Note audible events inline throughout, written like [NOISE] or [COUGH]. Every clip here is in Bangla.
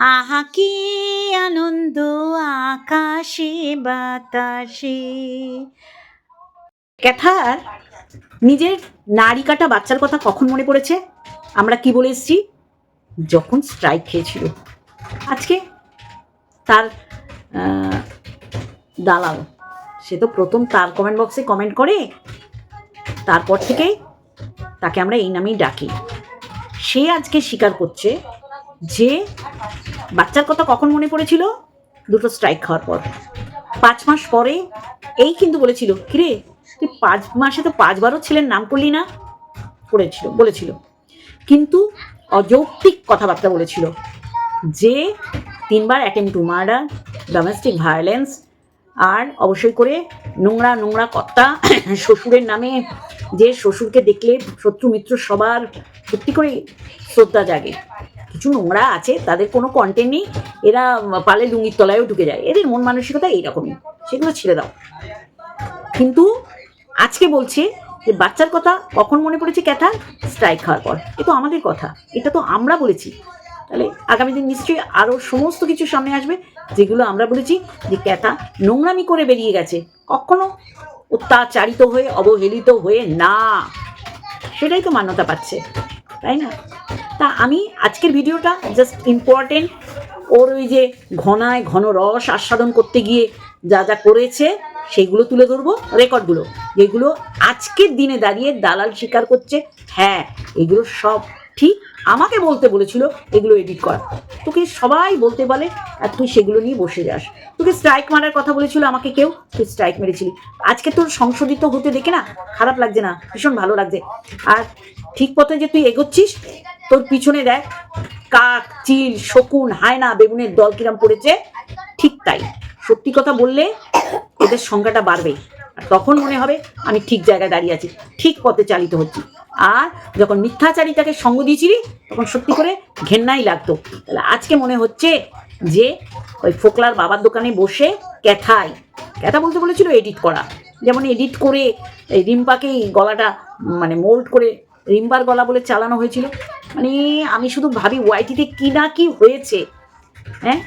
আহা, কি আনন্দ, আকাশে, বাতাসে। ক্যাথার নিজের নারী কাটা বাচ্চার কথা কখন মনে পড়েছে? আমরা কি বলে এসছি? যখন স্ট্রাইক খেয়েছিল। আজকে তার দালাল, সে তো প্রথম তার কমেন্ট বক্সে কমেন্ট করে। তারপর থেকেই তাকে আমরা এই নামেই ডাকি। সে আজকে স্বীকার করছে যে বাচ্চার কথা কখন মনে পড়েছিল? দুটো স্ট্রাইক খাওয়ার পর। পাঁচ মাস পরে এই কিন্তু বলেছিল, কিরে, তুই পাঁচ মাসে তো পাঁচবারও ছেলের নাম করলি না? করেছিল বলেছিল। কিন্তু অযৌক্তিক কথাবার্তা বলেছিল যে তিনবার attempt to murder domestic violence আর অবশ্যই করে নোংরা নোংরা কথা শ্বশুরের নামে যে শ্বশুরকে দেখলে শত্রু মিত্র সবার সত্যি করে শ্রদ্ধা জাগে। কিছু নোংরা আছে, তাদের কোনো কন্টেন্ট নেই, এরা পালে লুঙ্গির তলায়ও ঢুকে যায়। এদের মন মানসিকতা এইরকমই, সেগুলো ছেড়ে দাও। কিন্তু আজকে বলছে যে বাচ্চার কথা কখন মনে পড়েছে ক্যাথা? স্ট্রাইক খাওয়ার পর। এ তো আমাদের কথা, এটা তো আমরা বলেছি। তাহলে আগামী দিন নিশ্চয়ই আরও সমস্ত কিছু সামনে আসবে, যেগুলো আমরা বলেছি যে ক্যাথা নোংরামি করে বেরিয়ে গেছে। কখনো অত্যাচারিত হয়ে, অবহেলিত হয়ে না। সেটাই তো মান্যতা পাচ্ছে, তাই না? তা আমি আজকের ভিডিওটা জাস্ট ইম্পর্টেন্ট ওর ওই যে ঘনায় ঘন রস আস্বাদন করতে গিয়ে যা যা করেছে, সেগুলো তুলে ধরবো, রেকর্ডগুলো। যেগুলো আজকের দিনে দাঁড়িয়ে দালাল স্বীকার করছে হ্যাঁ এগুলো সব ঠিক আমাকে বলতে বলেছিল, এগুলো এডিট কর। তোকে সবাই বলতে বলে আর তুই সেগুলো নিয়ে বসে যাস। তোকে স্ট্রাইক মারার কথা বলেছিল আমাকে কেউ, তুই স্ট্রাইক মেরেছিলি। আজকে তোর সংশোধিত হতে দেখে না, খারাপ লাগছে না, ভীষণ ভালো লাগছে। আর ঠিক পথে যে তুই এগোচ্ছিস তোর পিছনে দেখ, কাক, চিল, শকুন, হায়না, বেগুনের দল কিরাম পড়েছে? ঠিক তাই। সত্যি কথা বললে এদের সংখ্যাটা বাড়বে। আর তখন মনে হবে আমি ঠিক জায়গায় দাঁড়িয়ে আছি, ঠিক পথে চালিত হচ্ছি। আর যখন মিথ্যাচারিতাকে সঙ্গ দিয়েছিলি, তখন সত্যি করে ঘেন্নাই লাগতো। তাহলে আজকে মনে হচ্ছে যে ওই ফোকলার বাবার দোকানে বসে ক্যাথাই ক্যাথা বলতে বলেছিল এডিট করা। যেমন এডিট করে এই রিম্পাকেই গলাটা মানে মোল্ড করে রিম্পার গলা বলে চালানো হয়েছিল। মানে আমি শুধু ভাবি ওয়াইটিতে কি না কি হয়েছে? হ্যাঁ?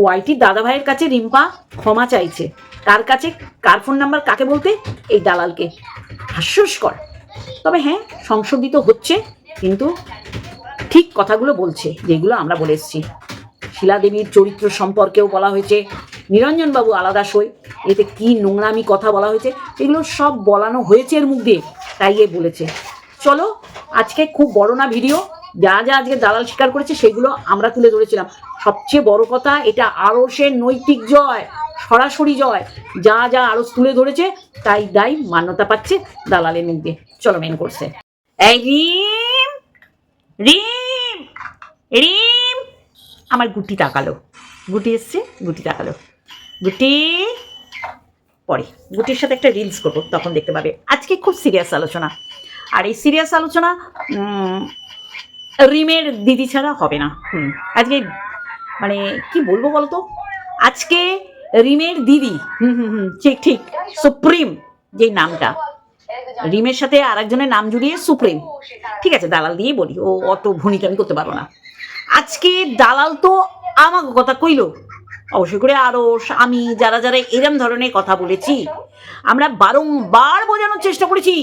ওয়াইটির দাদা ভাইয়ের কাছে রিম্পা ক্ষমা চাইছে। কার কাছে কার ফোন নাম্বার কাকে বলতে? এই দালালকে। হাস্যস্কর। তবে হ্যাঁ সংশোধিত হচ্ছে, কিন্তু ঠিক কথাগুলো বলছে, যেগুলো আমরা বলে এসেছি। শিলাদেবীর চরিত্র সম্পর্কেও বলা হয়েছে, নিরঞ্জনবাবু আলাদা সই, এতে কি নোংরামি কথা বলা হয়েছে, এগুলো সব বলানো হয়েছে এর মুখ দিয়ে, তাই এ বলেছে। চলো, আজকে খুব বড় না ভিডিও যা যা আজকে দালাল স্বীকার করেছে, সেগুলো আমরা তুলে ধরেছিলাম। সবচেয়ে বড় কথা, এটা আরসের নৈতিক জয়, সরাসরি জয়। যা যা আরস তুলে ধরেছে, তাই দায় মান্যতা পাচ্ছে দালালের মুখ দিয়ে চলো মেন করছে এই রিম রিম রিম। আমার গুটি তাকালো। গুটি এসছে, গুটি তাকালো। গুটি, পরে। গুটির সাথে একটা রিলস করব, তখন দেখতে পাবে। আজকে খুব সিরিয়াস আলোচনা। আর এই সিরিয়াস আলোচনা রিমের দিদি ছাড়া হবে না। হুম, আজকে মানে কি বলব বলতো? আজকে রিমের দিদি, হুম হুম হুম, ঠিক ঠিক, সুপ্রিম, যে নামটা। রিমের সাথে আর একজনের নাম জুড়িয়ে সুপ্রিম। ঠিক আছে, দালাল দিয়েই বলি, ও অত ভূমিকা আমি করতে পারব না। আজকে দালাল তো আমাকে কথা কইলো। অবশ্যই করে আরও আমি যারা যারা এরম ধরনের কথা বলেছি, আমরা বারংবার বোঝানোর চেষ্টা করেছি।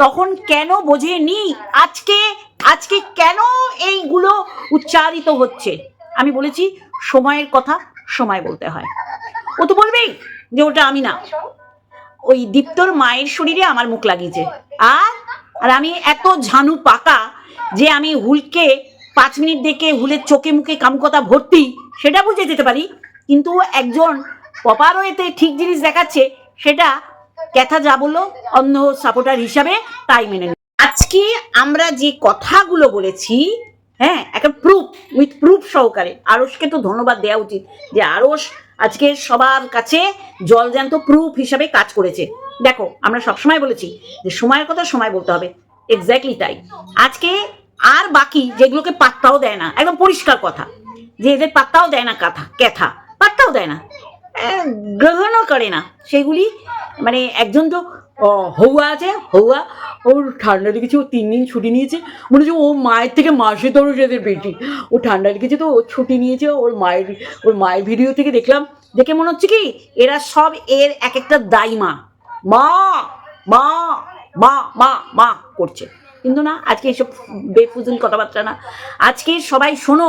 তখন কেন বোঝেনি আজকে আজকে কেন এইগুলো উচ্চারিত হচ্ছে? আমি বলেছি, সময়ের কথা সময় বলতে হয়। ও তো বলবেই যে ওটা আমি না। ওই দীপ্তর মায়ের শরীরে আমার মুখ লাগিয়েছে। আর আর আমি এত ঝানু পাকা যে আমি হুলকে পাঁচ মিনিট দেখে হুলের চোখে মুখে কামকতা ভর্তি, সেটা বুঝে যেতে পারি। কিন্তু একজন পপারও এতে ঠিক জিনিস দেখাচ্ছে, সেটা ক্যাথা যা বলল অন্ধ সাপোর্টার হিসাবে তাই মেনে। আজকে আমরা যে কথাগুলো বলেছি হ্যাঁ একটা প্রুফ উইথ প্রুফ সহকারে আরসকে তো ধন্যবাদ দেওয়া উচিত যে আরস আজকে সবার কাছে জলজ্যান্ত প্রুফ হিসাবে কাজ করেছে দেখো, আমরা সবসময় বলেছি যে সময়ের কথা সময় বলতে হবে এক্স্যাক্টলি তাই আজকে আর বাকি যেগুলোকে পাত্তাও দেয় না, একদম পরিষ্কার কথা, যে এদের পাত্তাও দেয় না কথা, ক্যাথা, পাত্তাও দেয় না গ্রহণও করে না, সেগুলি মানে একজন তো হৌয়া আছে হৌয়া ওর ঠান্ডা লেগেছে ও তিন দিন ছুটি নিয়েছে। মনে হচ্ছে ও মায়ের থেকে মাসে তোর এদের বেটি ও ঠান্ডা লেগেছে তো ও ছুটি নিয়েছে, ওর মায়ের ওর মায়ের ভিডিও থেকে দেখলাম। দেখে মনে হচ্ছে কি, এরা সব এর এক একটা দাই মা মা মা মা মা মা করছে। কিন্তু না, আজকে এসব বেফুজুল কথাবার্তা না। আজকে সবাই শোনো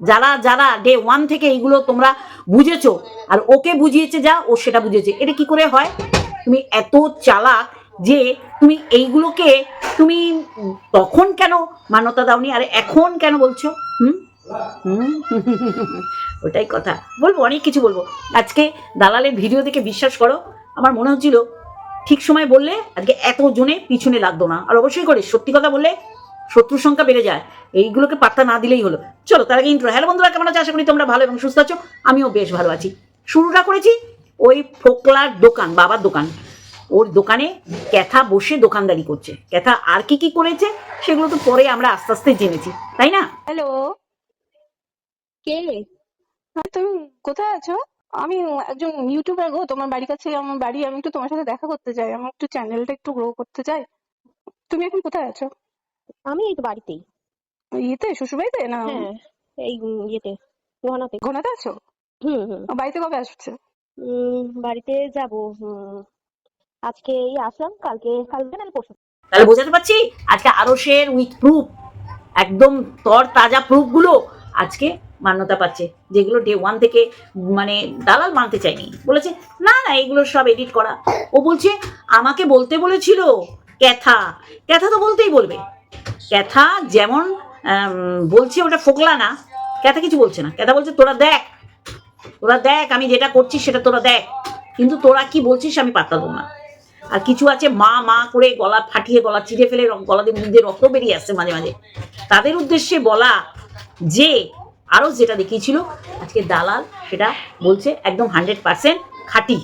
যারা যারা ডে ওয়ান থেকে এইগুলো তোমরা বুঝেছ, আর ওকে বুঝিয়েছে যা, ও সেটা বুঝেছে এটা কি করে হয়? তুমি এত চালাক যে তুমি এইগুলোকে তুমি তখন কেন মান্যতা দাওনি, আর এখন কেন বলছো? হুম? [LAUGHS] ওটাই কথা। বলব, অনেক কিছু বলব। আজকে দালালের ভিডিও দেখে বিশ্বাস করো, আমার মনে হচ্ছিল, ঠিক সময় বললে আজকে এত জনে পিছনে লাগতো না। আর অবশ্যই করে, সত্যি কথা বললে শত্রুর সংখ্যা বেড়ে যায়। এইগুলোকে পাত্তা না দিলেই হলো। চলো, তার আগে ইন্ট্রো হ্যালো বন্ধুরা, কেমন আছো? আশা করি তোমরা ভালো এবং সুস্থ আছো। আমিও বেশ ভালো আছি। শুরুটা করেছি ওই ফোকলার দোকান, বাবার দোকান। ওর দোকানে ক্যাথা বসে দোকানদারি করছে। ক্যাথা আর কি কি করেছে, সেগুলো তো পরে আমরা আস্তে আস্তে জেনেছি। তাই না? হ্যালো। কে? হ্যাঁ তুমি কোথায় আছো? আমি একজন ইউটিউবার গো, তোমার বাড়ির কাছে আমার বাড়ি, আমি একটু তোমার সাথে দেখা করতে চাই। আমি একটু চ্যানেলটা একটু গ্রো করতে চাই। তুমি এখন কোথায় আছো? আমি এই তো বাড়িতেই। ইয়েতে শ্বশুরবাড়িতে? না হ্যাঁ এই ইয়েতে ঘনাতে ঘনাতে আছো? হুম হুম। বাড়িতে কবে আসছে? উম, বাড়িতে যাব আজকে এই আসলাম কালকে কালকে না পরশু। তাহলে বোঝাতে পারছি আজকে আরসের উইথ প্রুফ একদম তর তাজা প্রুফগুলো আজকে মান্যতা পাচ্ছে যেগুলো ডে ওয়ান থেকে মানে দালাল মানতে চায়নি। বলেছে না না এগুলো সব এডিট করা। ও বলছে আমাকে বলতে বলেছিল ক্যাথা। ক্যাথা তো বলতেই বলবে। ক্যাথা যেমন বলছে ওটা ফোকলা না, ক্যাথা কিছু বলছে না। ক্যাথা বলছে, তোরা দেখ তোরা দেখ, আমি যেটা করছি সেটা তোরা দেখ। কিন্তু তোরা কি বলছিস আমি পাত্তা দেবো না। আর কিছু আছে, মা মা করে গলা ফাটিয়ে, গলা চিড়ে ফেলে গলা দিয়ে মুখ রক্ত বেরিয়ে আসছে মাঝে মাঝে। তাদের উদ্দেশ্যে বলা যে, আরও যেটা দেখিয়েছিল, আজকে দালাল সেটা বলছে একদম হান্ড্রেড পার্সেন্ট খাঁটি।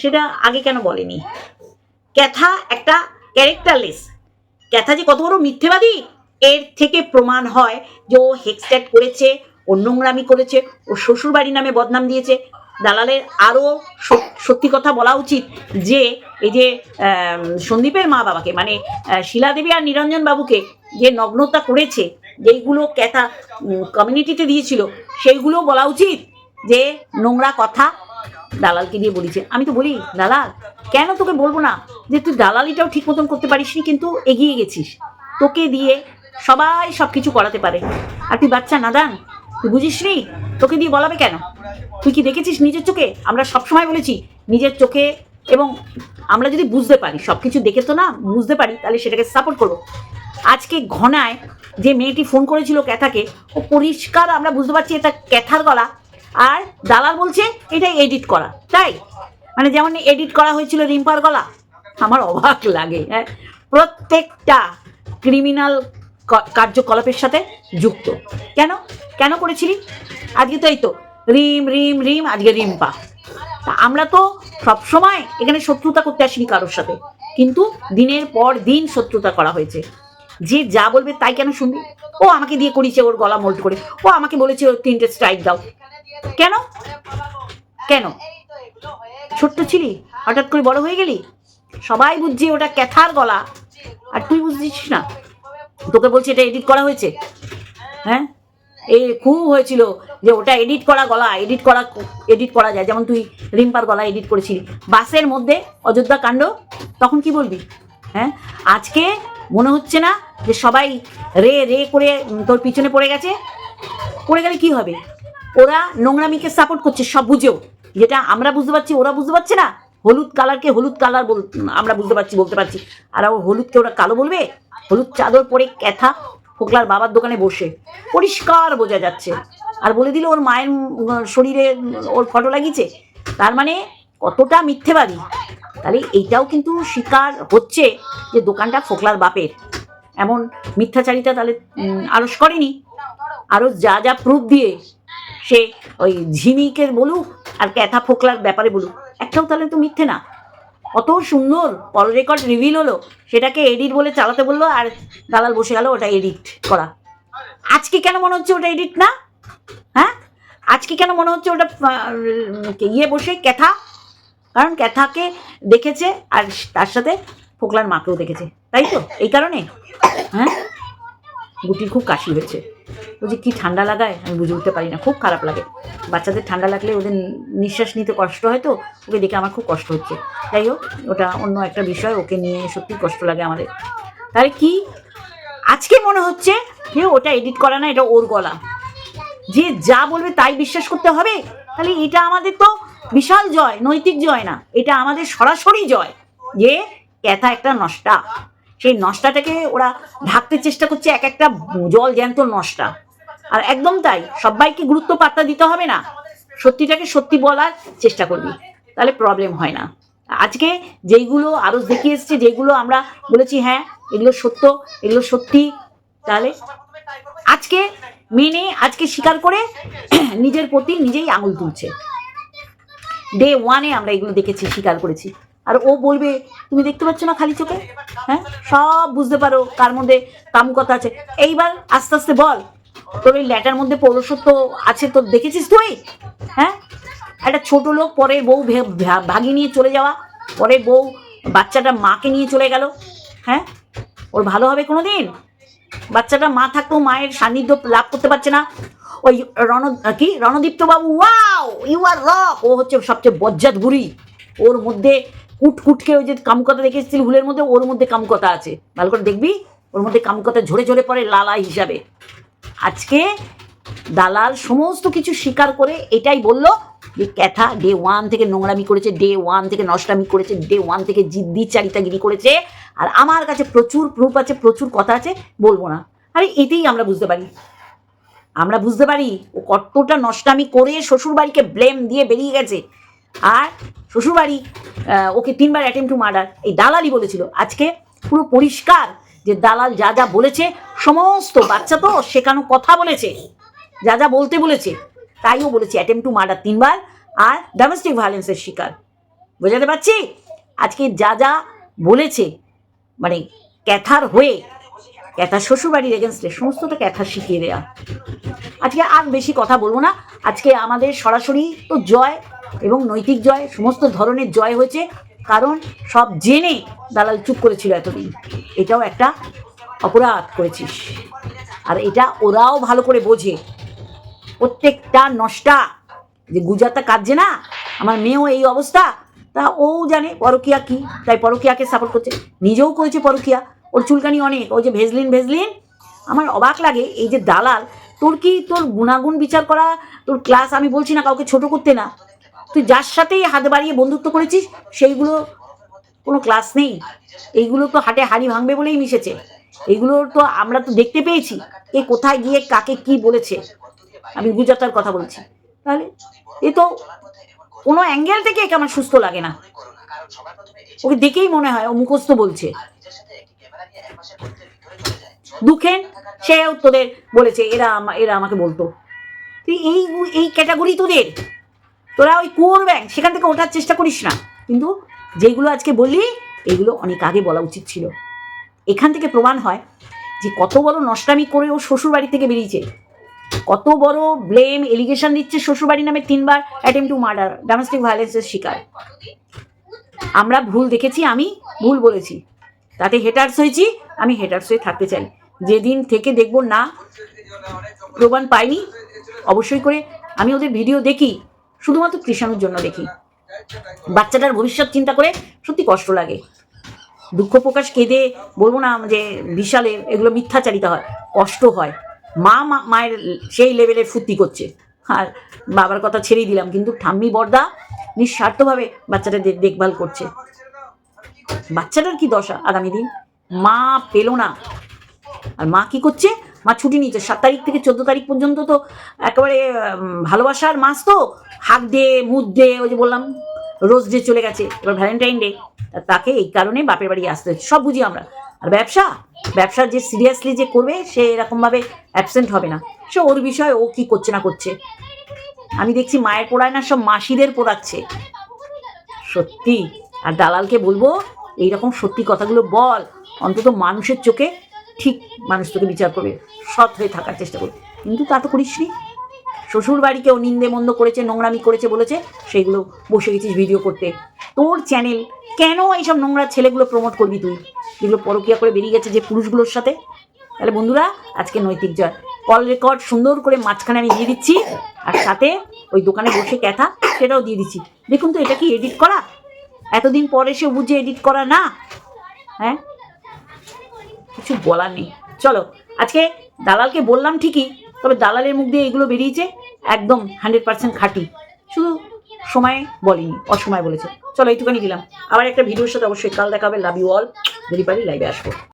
সেটা আগে কেন বলেনি? ক্যাথা একটা ক্যারেক্টারলেস। ক্যাথা যে কত বড় মিথ্যেবাদী? এর থেকে প্রমাণ হয় যে ও হেক্সট্যাগ করেছে ও নোংরামি করেছে ও শ্বশুর বাড়ির নামে বদনাম দিয়েছে। দালালের আরও সত্যি কথা বলা উচিত যে এই যে সন্দীপের মা বাবাকে মানে আহ, শিলা দেবী আর নিরঞ্জন বাবুকে যে নগ্নতা করেছে যেইগুলো ক্যাথা কমিউনিটিতে দিয়েছিল সেইগুলো বলা উচিত যে নোংরা কথা দালালকে দিয়ে বলেছে। আমি তো বলি, দালাল, কেন তোকে বলব না যে তুই দালালিটাও ঠিক মতন করতে পারিসনি, কিন্তু এগিয়ে গেছিস। তোকে দিয়ে সবাই সব কিছু করাতে পারে। আর তুই বাচ্চা নাদান, তুই বুঝিসনি? তোকে দিয়ে বলাবে কেন? তুই কি দেখেছিস নিজের চোখে? আমরা সবসময় বলেছি, নিজের চোখে এবং আমরা যদি বুঝতে পারি সব কিছু দেখে তো না, বুঝতে পারি, তাহলে সেটাকে সাপোর্ট করব আজকে ঘনায় যে মেয়েটি ফোন করেছিল ক্যাথাকে, ও পরিষ্কার আমরা বুঝতে পারছি এটা ক্যাথার গলা। আর দালাল বলছে এটা এডিট করা, তাই? মানে যেমন এডিট করা হয়েছিল রিম্পার গলা, আমার অবাক লাগে হ্যাঁ? প্রত্যেকটা ক্রিমিনাল কার্যকলাপের সাথে যুক্ত। কেন? কেন করেছিলি? আজকে তো এই তো, রিম রিম রিম, আজকে রিম্পা। তা আমরা তো সবসময় এখানে শত্রুতা করতে আসিনি কারোর সাথে, কিন্তু দিনের পর দিন শত্রুতা করা হয়েছে। যে যা বলবে তাই কেন শুনবি? ও আমাকে দিয়ে করিয়েছে ওর গলা মোল্ড করে, ও আমাকে বলেছে ওর তিনটে স্ট্রাইক দাও। কেন? কেন? ছোট্ট ছিলি? হঠাৎ করে বড় হয়ে গেলি? সবাই বুঝছি ওটা ক্যাথার গলা। আর তুই বুঝছিস না? তোকে বলছি এটা এডিট করা হয়েছে। হ্যাঁ? এই খুব হয়েছিল যে ওটা এডিট করা গলা এডিট করা এডিট করা যায়। যেমন তুই রিম্পার গলা এডিট করেছিলি। বাসের মধ্যে অযোধ্যা কাণ্ড, তখন কি বলবি? হ্যাঁ? আজকে মনে হচ্ছে না যে সবাই রে রে করে তোর পিছনে পড়ে গেছে? পড়ে গেলে কি হবে? ওরা নোংরামিকে সাপোর্ট করছে সব বুঝেও। যেটা আমরা বুঝতে পারছি ওরা বুঝতে পারছে না। হলুদ কালারকে হলুদ কালার বল আমরা বুঝতে পারছি বলতে পারছি। আর ও হলুদকে ওরা কালো বলবে? হলুদ চাদর পরে ক্যাথা ফোকলার বাবার দোকানে বসে। পরিষ্কার বোঝা যাচ্ছে। আর বলে দিল ওর মায়ের শরীরে ওর ফটো লাগিয়েছে। তার মানে কতটা মিথ্যেবাদী। তাহলে এইটাও কিন্তু স্বীকার হচ্ছে যে দোকানটা ফোকলার বাপের। এমন মিথ্যাচারিতা তাহলে উম, করেনি। আরও যা যা প্রুফ দিয়ে সে ওই ঝিমিকে বলুক আর ক্যাথা ফোকলার ব্যাপারে বলুক। একটাও তাহলে তো মিথ্যে না। অত সুন্দর কল রেকর্ড রিভিল হলো। সেটাকে এডিট বলে চালাতে বলল আর দালাল বসে গেল ওটা এডিট করা। আজকে কেন মনে হচ্ছে ওটা এডিট না? হ্যাঁ? আজকে কেন মনে হচ্ছে ওটা ইয়ে বসে, ক্যাথা? কারণ ক্যাথাকে দেখেছে আর তার সাথে ফোকলার মাকেও দেখেছে। তাই তো? এই কারণে? হ্যাঁ? গুটির খুব কাশি হয়েছে। বলছি, কি ঠান্ডা লাগায়? আমি বুঝে উঠতে পারি না, খুব খারাপ লাগে। বাচ্চাদের ঠান্ডা লাগলে ওদের নিঃশ্বাস নিতে কষ্ট হয় তো, ওকে দেখে আমার খুব কষ্ট হচ্ছে। যাই হোক, ওটা অন্য একটা বিষয়, ওকে নিয়ে সত্যি কষ্ট লাগে আমাদের। তাহলে কি? আজকে মনে হচ্ছে যে ওটা এডিট করা না, এটা ওর গলা। যে যা বলবে তাই বিশ্বাস করতে হবে? তাহলে এটা আমাদের তো বিশাল জয়, নৈতিক জয় না। এটা আমাদের সরাসরি জয় যে, ক্যাথা একটা নষ্টা। সেই নষ্টাটাকে ওরা ঢাকতে চেষ্টা করছে এক একটা জল জ্যান্ত নষ্টা। আর একদম তাই, সবাইকে গুরুত্ব পাত্তা দিতে হবে না। সত্যিটাকে সত্যি বলার চেষ্টা করবি, তাহলে প্রবলেম হয় না। আজকে যেইগুলো আরও দেখিয়ে এসছে যেগুলো আমরা বলেছি হ্যাঁ এগুলো সত্য, এগুলো সত্যি, তাহলে আজকে মেনে, আজকে স্বীকার করে নিজের প্রতি নিজেই আঙুল তুলছে। ডে ওয়ানে আমরা এগুলো দেখেছি, স্বীকার করেছি। আর ও বলবে, তুমি দেখতে পাচ্ছ না খালি চোখে? হ্যাঁ? সব বুঝতে পারো কার মধ্যে কামুকতা আছে। এইবার আস্তে আস্তে বল, তোর ওই ল্যাটার মধ্যে পৌরসত্ব আছে তোর দেখেছিস তুই? হ্যাঁ? একটা ছোট লোক, পরের বউ ভে- ভা- ভাগিয়ে নিয়ে চলে যাওয়া পরে বউ বাচ্চাটা মাকে নিয়ে চলে গেল। হ্যাঁ? ওর ভালো হবে কোনো দিন বাচ্চাটা মা থাকতেও মায়ের সান্নিধ্য লাভ করতে পারছে না। ওই রণ, কি? রণদীপ্ত বাবু ওয়াও, ইউ আর রক! ও হচ্ছে সবচেয়ে বজ্জাত বুড়ি। ওর মধ্যে কুটকুটকে ওই যে কামকতা দেখে এসেছিল হুলের মধ্যে, ওর মধ্যে কামকতা আছে। ভালো করে দেখবি, ওর মধ্যে কামকতা ঝরে ঝরে পড়ে লালা হিসাবে। আজকে দালাল সমস্ত কিছু স্বীকার করে এটাই বলল যে ক্যাথা ডে ওয়ান থেকে নোংরামি করেছে ডে ওয়ান থেকে নষ্টামি করেছে ডে ওয়ান থেকে জিদ্দি চারিতাগিরি করেছে। আর আমার কাছে প্রচুর প্রুফ আছে, প্রচুর কথা আছে, বলব না। আরে এতেই আমরা বুঝতে পারি। আমরা বুঝতে পারি ও কতটা নষ্টামি করে শ্বশুরবাড়িকে ব্লেম দিয়ে বেরিয়ে গেছে। আর শ্বশুরবাড়ি ওকে তিনবার অ্যাটেম্প টু মার্ডার এই দালালই বলেছিল। আজকে পুরো পরিষ্কার যে দালাল যা যা বলেছে, সমস্ত বাচ্চা তো শেখানো কথা বলেছে, যা যা বলতে বলেছে, তাইও বলেছে অ্যাটেম্প টু মার্ডার তিনবার, আর ডোমেস্টিক ভায়োলেন্সের শিকার। বোঝাতে পারছি? আজকে যা যা বলেছে মানে ক্যাথার হয়ে ক্যাথার শ্বশুরবাড়ির এগেনস্টে সমস্তটা ক্যাথা শিখিয়ে দেয়া। আজকে আর বেশি কথা বলব না। আজকে আমাদের সরাসরি তো জয় এবং নৈতিক জয়, সমস্ত ধরনের জয় হয়েছে। কারণ সব জেনে দালাল চুপ করেছিল এতদিন। এটাও একটা অপরাধ করেছিস। আর এটা ওরাও ভালো করে বোঝে। প্রত্যেকটা নষ্টা যে গুজারটা কাটছে না, আমার মেয়েও এই অবস্থা, তা ও জানে পরকিয়া কি, তাই পরকিয়াকে সাপোর্ট করছে। নিজেও করেছে পরকিয়া। ওর চুলকানি অনেক ও যে ভেজলিন ভেজলিন? আমার অবাক লাগে, এই যে দালাল, তোর কি তোর গুণাগুণ বিচার করা, তোর ক্লাস আমি বলছি না, কাউকে ছোট করতে না। তুই যার সাথেই হাত বাড়িয়ে বন্ধুত্ব করেছিস, সেইগুলো কোনো ক্লাস নেই। এইগুলো তো হাটে হাড়ি ভাঙবে বলেই মিশেছে। এইগুলো তো আমরা তো দেখতে পেয়েছি এ কোথায় গিয়ে, কাকে কি বলেছে। আমি গুজরাটার কথা বলছি। তাহলে, এ তো কোনো অ্যাঙ্গেল থেকে একে আমার সুস্থ লাগে না। ওকে দেখেই মনে হয়, ও মুখস্থ বলছে। দুঃখেন? সেও তোদের বলেছে, এরা এরা আমাকে বলতো। এই এই ক্যাটাগরি তোদের? তোরা ওই কুয়োর ব্যাংক সেখান থেকে ওঠার চেষ্টা করিস না। কিন্তু যেগুলো আজকে বললি, এগুলো অনেক আগে বলা উচিত ছিল। এখান থেকে প্রমাণ হয় যে কত বড় নষ্টামি করে ও শ্বশুর বাড়ি থেকে বেরিয়েছে। কত বড় ব্লেম এলিগেশন দিচ্ছে শ্বশুরবাড়ি নামে তিনবার অ্যাটেম টু মার্ডার ডোমেস্টিক ভায়োলেন্সের শিকার। আমরা ভুল দেখেছি, আমি ভুল বলেছি। তাতে হেটার্স হয়েছি, আমি হেটার্স হয়ে থাকতে চাই। যেদিন থেকে দেখব না প্রমাণ পাইনি, অবশ্যই করে আমি ওদের ভিডিও দেখি, শুধুমাত্র কৃষাণুর জন্য দেখি। বাচ্চাটার ভবিষ্যৎ চিন্তা করে সত্যি কষ্ট লাগে। দুঃখ প্রকাশ কেঁদে বলব না যে বিশালে এগুলো মিথ্যাচারিতা হয়, কষ্ট হয়। মা মায়ের সেই লেভেলের ফুর্তি করছে। আর বাবার কথা ছেড়েই দিলাম, কিন্তু ঠাম্মি বর্দা নিঃস্বার্থভাবে বাচ্চাটা দেখভাল করছে। বাচ্চাটার কি দশা আগামী দিন? মা পেল না। আর মা কি করছে? মা ছুটি নিচ্ছে সাত তারিখ থেকে চোদ্দ তারিখ পর্যন্ত তো একেবারে ভালোবাসার মাস তো। হাক দে মুদ ডে ওই যে বললাম, রোজ ডে চলে গেছে। এবার ভ্যালেন্টাইন ডে তাকে এই কারণে বাপের বাড়ি আসতে হচ্ছে সব বুঝি আমরা। আর ব্যবসা? ব্যবসা যে সিরিয়াসলি যে করবে, সে এরকমভাবে অ্যাবসেন্ট হবে না। সে ওর বিষয়ে ও কি করছে না করছে। আমি দেখছি মায়ের পোড়ায় না, সব মাসিদের পোড়াচ্ছে। সত্যি। আর দালালকে বলব এইরকম সত্যি কথাগুলো বল। অন্তত মানুষের চোখে ঠিক মানুষ তোকে বিচার করবে, সৎ হয়ে থাকার চেষ্টা করবে। কিন্তু তা তো করিসনি। শ্বশুর বাড়িকেও নিন্দে মন্দ করেছে, নোংরামি করেছে, বলেছে, সেইগুলো বসে গেছিস ভিডিও করতে। তোর চ্যানেল কেন এইসব নোংরা ছেলেগুলো প্রমোট করবি তুই? যেগুলো পরকিয়া করে বেরিয়ে গেছে যে পুরুষগুলোর সাথে? তাহলে বন্ধুরা, আজকে নৈতিক জয়। কল রেকর্ড সুন্দর করে মাঝখানে আমি দিয়ে দিচ্ছি, আর সাথে ওই দোকানে বসে ক্যাথা সেটাও দিয়ে দিচ্ছি। দেখুন তো, এটা কি এডিট করা? এতদিন পরে সে বুঝে এডিট করা না? হ্যাঁ? কিছু বলার নেই। চলো, আজকে দালালকে বললাম ঠিকই, তবে দালালের মুখ দিয়ে এগুলো বেরিয়েছে, একদম হান্ড্রেড পার্সেন্ট খাঁটি। শুধু সময় বলিনি, অসময় বলেছে। চলো এইটুখানি দিলাম। আবার একটা ভিডিওর সাথে অবশ্যই কাল দেখাবে। লাভ ইউ অল যদি পারি লাইভে আসব।